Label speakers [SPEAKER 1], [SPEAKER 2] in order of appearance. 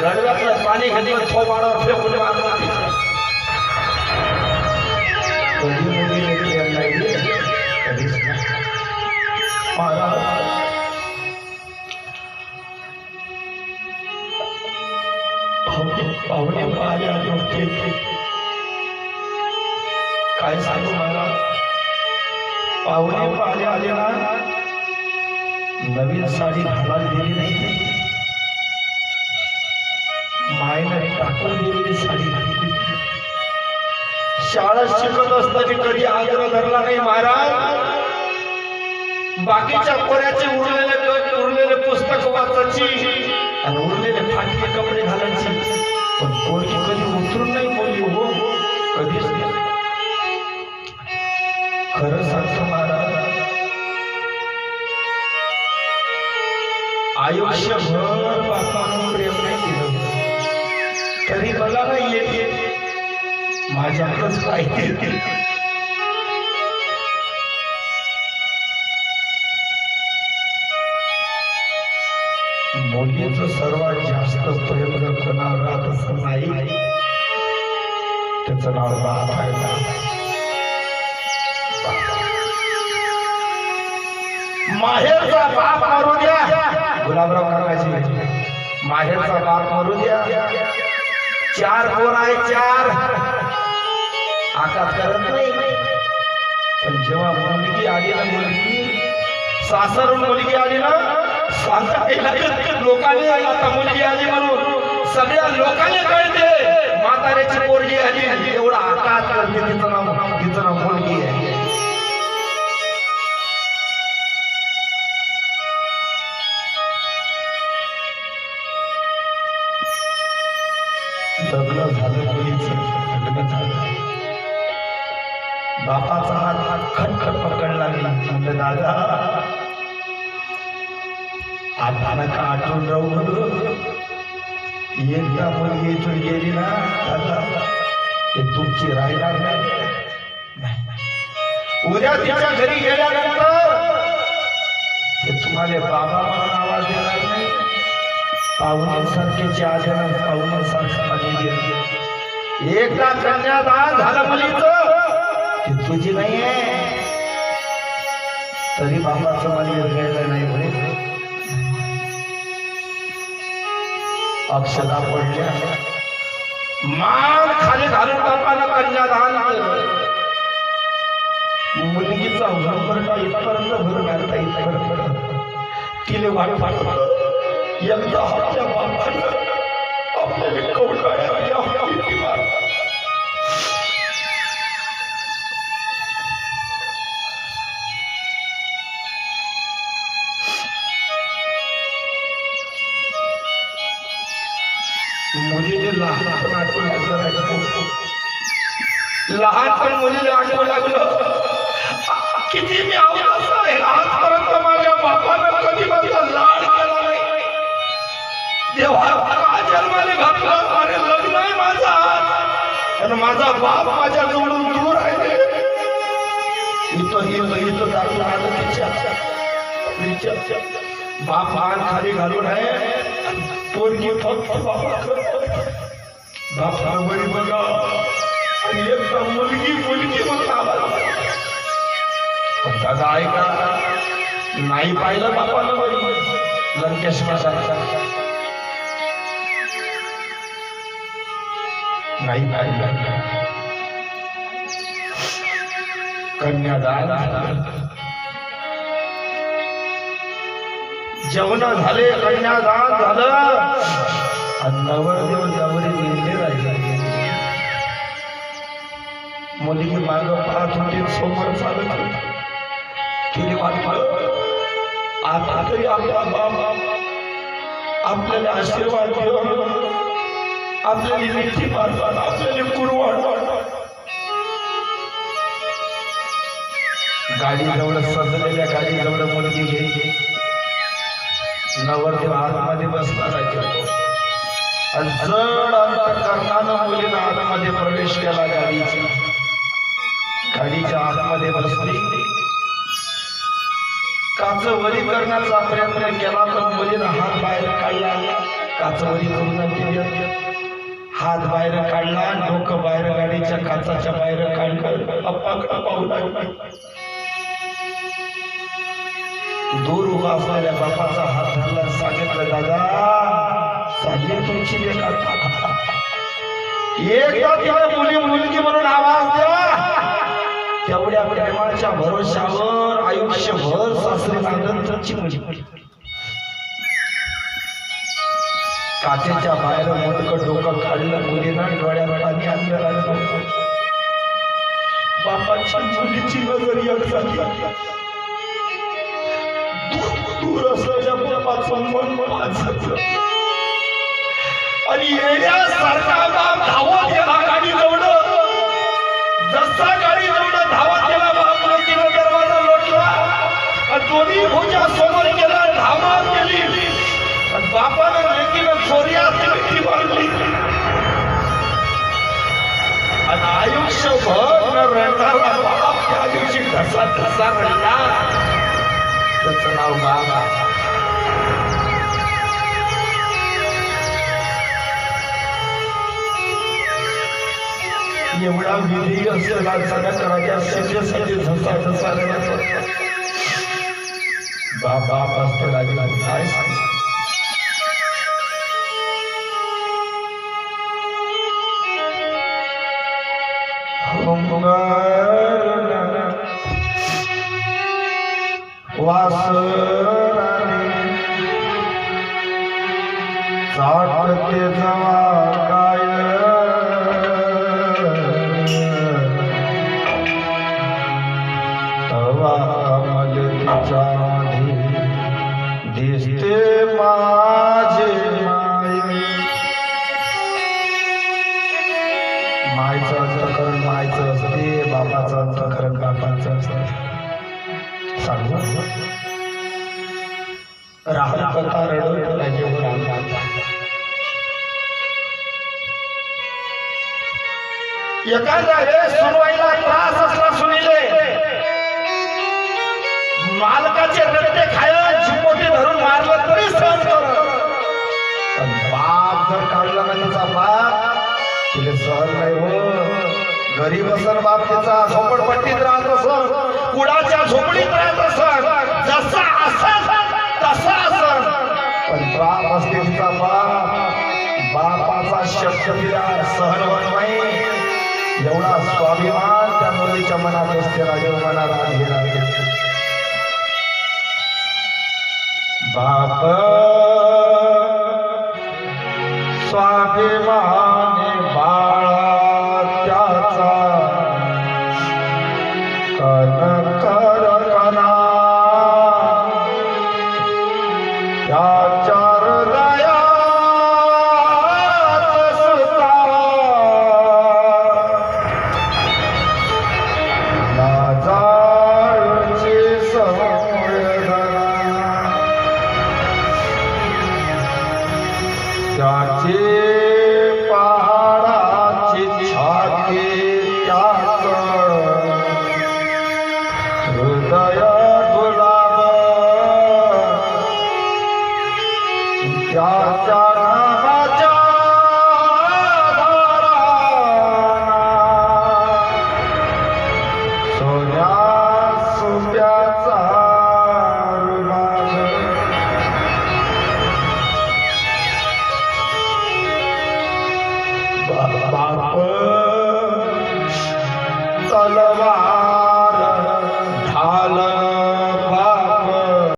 [SPEAKER 1] गडव्यातलं पाणी घेतलं थोबाडावर फेकून मारलं तिच्या. नाही कधीच पाहुणे काय सांगू मला पाहुणे पाहिले आले ना नवीन साडी घालायला दिली नाही मायनं टाकून दिलेली साडी शाळा शिकत असताना कधी आग्रह धरला नाही महाराज? बाकीच्या कोऱ्याचे उरलेले उरलेले पुस्तक वाचायची आणि उरलेले फाटके कपडे घालायचे. पण पोरगी कधी उतरून नाही बोलली हो? कधीच नाही. खरं सांगतो महाराज आयुष्यभर माझ्यातच पाहिजे मुलीचं सर्वात जास्त प्रेम जर कोणावर राहत असं नाही. त्याचं नाव बाप आहे माहेरचा बाप मारू द्या. गुलाबराव करायची माहेरचा बाप मारू द्या. चार कोण आहे चार. आकात करत नाही. पण जेव्हा मुलगी आली ना मुलगी सासरून मुलगी आली ना सांगायला लोकांनी आता मुलगी आली म्हणून सगळ्या लोकांनी कळते म्हाताऱ्याची पोरगी आली एवढा आकात करते तिचं नाव तिचं नाव मुलगी आहे. लग्न झालं मुलीचं लग्न झालं. बापाचा हात खटखट पकडला मी. म्हणलं दादा आता का आठवून राहू म्हणून एकदा मुलगी इथून गेली ना दादा ते तुमची राहणार नाही. उद्या तिच्या घरी गेल्यानंतर ते तुम्हाला बाबा म्हणून आवाज देणार नाही. पाहुण्यासारखे चहा देणार पाहुण्यासारखं पाणी देणार एकदा कन्यादान झालं मुलीच. तुझी नाही आहे तरी बाबाचं मला घ्यायला नाही म्हणे? अक्षदा पडल्या. मान खाली घालून बापाला कन्यादान केलं. मुलगीचा उघडपरटा इथपर्यंत भरून घालता वाट वाटत एकदा आपल्या आपल्याला लहानपण मुलीला आठवण लागलं किती मी आवडत आहे आजपर्यंत माझ्या बापानं कधी माझा लाड केला नाही देवा जन्माने घातलं अरे लग्न आहे माझा आणि माझा बाप माझ्या जवळून दूर आहे इथं इथं इथं जातो आलं तिच्या बाप मान खाली घालून आहे पोरगी फक्त बापाकडे बाप बघा. आणि एकदा मुलगी मुलगी म्हणता दादा ऐका. नाही पाहिलं बापाला बरी लंकेश लंकेश्वराचा नाही पाहिलं. कन्यादान. जेवण झाले कन्यादान झालं. आणि नवरदेव नवरी राहिले. मुलगी माग पाहत होती समोर चालत होती. तिने वाटलं आता तरी आपला बाप आपल्याला आशीर्वाद देऊन आपल्याला मिठी मारतात आपल्याला कुरवाड गाडी जवळ सजलेल्या गाडी जवळ मुलगी घ्यायची नवरदेव आतमध्ये बसला जायचे. जड अंतकरणानं मुलीनं आतमध्ये प्रवेश केला गाडीचा. गाडीच्या आतमध्ये बसली. काच वरी करण्याचा प्रयत्न केला पण मुलीनं हात बाहेर काढला. काचवरी करून हात बाहेर काढला डोकं बाहेर गाडीच्या काचाच्या बाहेर काढलं. अप्पाकडं पाहू लागला. दूर उभा असलेल्या बापाचा हात धरला सांगितलं दादा चालली तुमची एकदा तिला मुली मुलगी म्हणून आवाज द्या. तेवढ्या प्रेमाच्या भरोशावर आयुष्यभर सासरे नांदन तुमची मुली. काचेच्या बाहेर मोठं डोकं काढलं मुलीनं डोळ्यात पाणी आणलं लागलं बापाची मुलीची नजर एक झाली. दूर- आणि येण्यासारखा बाप धावत गेला गाडी जवळ जसा गाडी जवळ धावत गेला बाप दरवाजा लोटला. आणि दोन्ही भुजा समोर गेला धावत गेली. आणि बापानं लेकीनं चोऱ्यात मिठी मारली. आणि आयुष्यभर न रडणारा बाप त्या दिवशी घसा घसा रडला. त्याचं नाव बाबा. एवढा विधी असलेला सगळ्या करायच्या सगळ्यासाठी झसा झसा रडत होता. बाप बाप असतो लागला काय सांग चाटते राहुल कथा रडत त्याच्यावर आला एखाद्या वेळेस सुनवाईला त्रास असला सुनीले मालकाचे रट्टे खायला चिपोटी धरून मारलं तरी सहन कर पण बाप जर काढला ना त्याचा बाप तिला सहन नाही हो घरी बसन बाप त्याचा झोपडपट्टीत राहत असन कुडाच्या झोपडीत राहत असन जसा असा तसा पण बाप असते बाप बापाचा शब्द तिला सहन होत नाही. एवढा स्वाभिमान त्या मुलीच्या मनात असते राजे मनाला बाप स्वाभिमान.